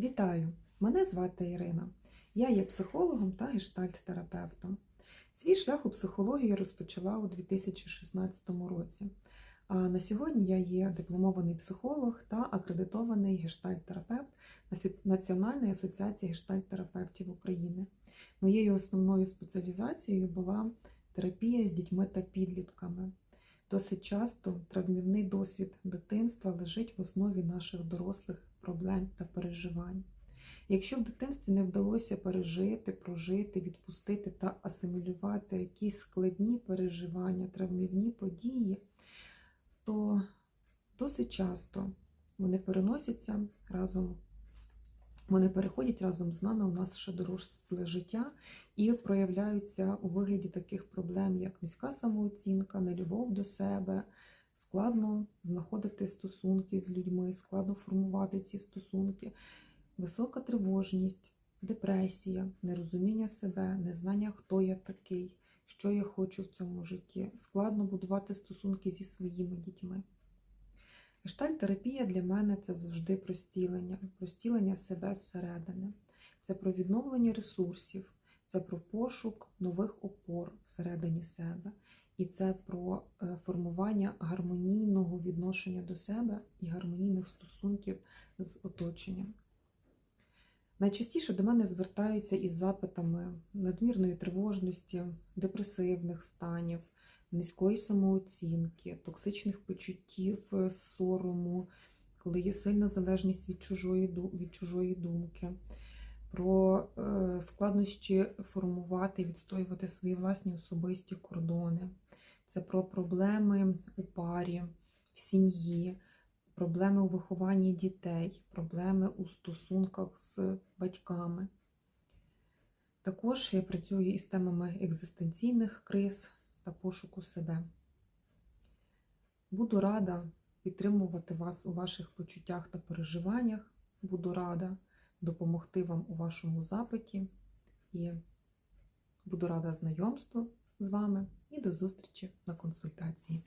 Вітаю! Мене звати Ірина. Я є психологом та гештальт-терапевтом. Свій шлях у психології розпочала у 2016 році. А на сьогодні я є дипломований психолог та акредитований гештальт-терапевт Національної асоціації гештальт-терапевтів України. Моєю основною спеціалізацією була терапія з дітьми та підлітками. Досить часто травмівний досвід дитинства лежить в основі наших дорослих проблем та переживань. Якщо в дитинстві не вдалося пережити, прожити, відпустити та асимілювати якісь складні переживання, травмівні події, то досить часто вони переносяться разом, вони переходять разом з нами у наше доросле життя і проявляються у вигляді таких проблем, як низька самооцінка, нелюбов до себе, складно знаходити стосунки з людьми, складно формувати ці стосунки, висока тривожність, депресія, нерозуміння себе, незнання, хто я такий, що я хочу в цьому житті, складно будувати стосунки зі своїми дітьми. Гештальт-терапія для мене це завжди простілення, простілення себе зсередини, це про відновлення ресурсів, це про пошук нових опор всередині себе, і це про е, формування гармонійного відношення до себе і гармонійних стосунків з оточенням. Найчастіше до мене звертаються із запитами надмірної тривожності, депресивних станів, низької самооцінки, токсичних почуттів, е, сорому, коли є сильна залежність від чужої, від чужої думки, про е, складнощі формувати, і відстоювати свої власні особисті кордони. Це про проблеми у парі, в сім'ї, проблеми у вихованні дітей, проблеми у стосунках з батьками. Також я працюю із темами екзистенційних криз та пошуку себе. Буду рада підтримувати вас у ваших почуттях та переживаннях. Буду рада допомогти вам у вашому запиті і буду рада знайомству з вами і до зустрічі на консультації.